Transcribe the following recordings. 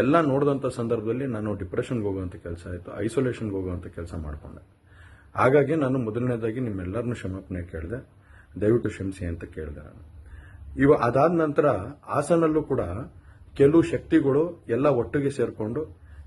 ಎಲ್ಲ ನೋಡಿದಂಥ ಸಂದರ್ಭದಲ್ಲಿ ನಾನು ಡಿಪ್ರೆಷನ್ಗೆ ಹೋಗುವಂಥ ಕೆಲಸ ಆಯಿತು ಐಸೋಲೇಷನ್ಗೆ ಹೋಗುವಂಥ ಕೆಲಸ ಮಾಡಿಕೊಂಡೆ. ಹಾಗಾಗಿ ನಾನು ಮೊದಲನೇದಾಗಿ ನಿಮ್ಮೆಲ್ಲರನ್ನು ಕ್ಷಮಾಪಣೆ ಕೇಳಿದೆ, ದಯವಿಟ್ಟು ಕ್ಷಮಿಸಿ ಅಂತ ಕೇಳಿದೆ ನಾನು. ಇವ ಅದಾದ ನಂತರ ಹಾಸನಲ್ಲೂ ಕೂಡ ಕೆಲವು ಶಕ್ತಿಗಳು ಎಲ್ಲ ಒಟ್ಟಿಗೆ ಸೇರಿಕೊಂಡು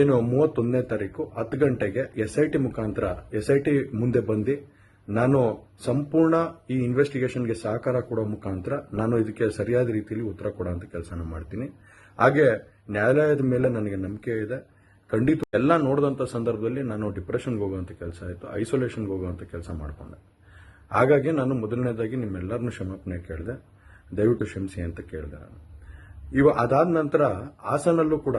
ಏನು ಮೂವತ್ತೊಂದನೇ ತಾರೀಕು ಹತ್ತು ಗಂಟೆಗೆ ಎಸ್ ಐ ಟಿ ಮುಖಾಂತರ ಎಸ್ ಐ ಟಿ ಮುಂದೆ ಬಂದು ನಾನು ಸಂಪೂರ್ಣ ಈ ಇನ್ವೆಸ್ಟಿಗೇಷನ್ಗೆ ಸಹಕಾರ ಕೊಡೋ ಮುಖಾಂತರ ನಾನು ಇದಕ್ಕೆ ಸರಿಯಾದ ರೀತಿಯಲ್ಲಿ ಉತ್ತರ ಕೊಡೋಂಥ ಕೆಲಸನ ಮಾಡ್ತೀನಿ. ಹಾಗೆ ನ್ಯಾಯಾಲಯದ ಮೇಲೆ ನನಗೆ ನಂಬಿಕೆ ಇದೆ. ಖಂಡಿತ ಎಲ್ಲ ನೋಡಿದಂಥ ಸಂದರ್ಭದಲ್ಲಿ ನಾನು ಡಿಪ್ರೆಷನ್ಗೆ ಹೋಗುವಂಥ ಕೆಲಸ ಆಯಿತು ಐಸೋಲೇಷನ್ಗೆ ಹೋಗುವಂಥ ಕೆಲಸ ಮಾಡಿಕೊಂಡೆ. ಹಾಗಾಗಿ ನಾನು ಮೊದಲನೇದಾಗಿ ನಿಮ್ಮೆಲ್ಲರನ್ನು ಕ್ಷಮಾಪಣೆ ಕೇಳಿದೆ. ದಯವಿಟ್ಟು ಕ್ಷಮಿಸಿ ಅಂತ ಕೇಳಿದೆ ನಾನು. ಇವ ಅದಾದ ನಂತರ ಹಾಸನಲ್ಲೂ ಕೂಡ